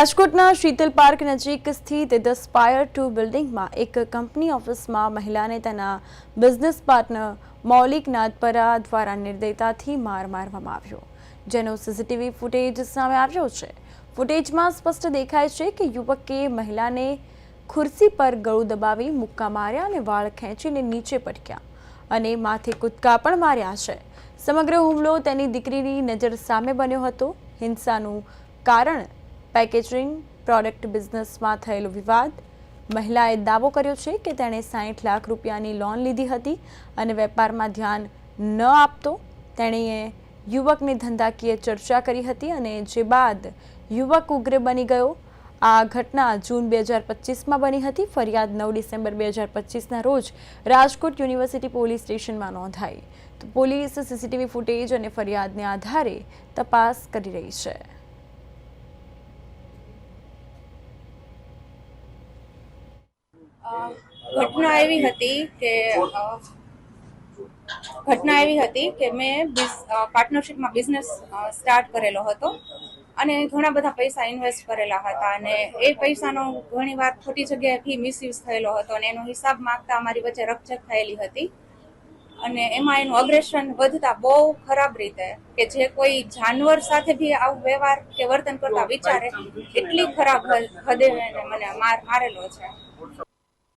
રાજકોટના શીતલ પાર્ક નજીક સ્થિત ધ સ્પાયર ટુ બિલ્ડિંગમાં એક કંપની ઓફિસમાં મહિલાને તેના બિઝનેસ પાર્ટનર મૌલિક નાદપરા દ્વારા નિર્દયતાથી માર મારવામાં આવ્યો, જેનો સીસીટીવી ફૂટેજ સામે આવ્યો છે. ફૂટેજમાં સ્પષ્ટ દેખાય છે કે યુવકે મહિલાને ખુરશી પર ગળું દબાવી મુક્કા માર્યા અને વાળ ખેંચીને નીચે પટક્યા અને માથે કૂદકા પણ માર્યા છે. સમગ્ર હુમલો તેની દીકરીની નજર સામે બન્યો હતો. હિંસાનું કારણ પેકેજિંગ પ્રોડક્ટ બિઝનેસમાં થયેલો વિવાદ. મહિલાએ દાવો કર્યો છે કે તેણે સાઠ લાખ રૂપિયાની લોન લીધી હતી અને વેપારમાં ધ્યાન ન આપતો. તેણીએ યુવકની ધંધાકીય ચર્ચા કરી હતી અને જે બાદ યુવક ઉગ્ર બની ગયો. આ ઘટના જૂન બે હજાર પચીસમાં બની હતી. ફરિયાદ નવ ડિસેમ્બર બે હજાર પચીસના રોજ રાજકોટ યુનિવર્સિટી પોલીસ સ્ટેશનમાં નોંધાઈ. તો પોલીસ સીસીટીવી ફૂટેજ અને ફરિયાદને આધારે તપાસ કરી રહી છે. ઘટના એવી હતી કે ઘટના એવી હતી કે મેં પાર્ટનરશિપમાં બિઝનેસ સ્ટાર્ટ કરેલો હતો. અને ઘણા બધા પૈસા ઇન્વેસ્ટ કરેલા હતા અને એ પૈસાનો ઘણી વાર ખોટી જગ્યાએથી મિસયુઝ થયેલો હતો અને એનો હિસાબ માગતા અમારી વચ્ચે રકઝક થયેલી હતી. અને એમાં એનું અગ્રેશન વધતા બહુ ખરાબ રીતે કે જે કોઈ જાનવર સાથે બી આવું વ્યવહાર કે વર્તન કરતા વિચારે, એટલી ખરાબ હદે મને માર, મારેલો છે.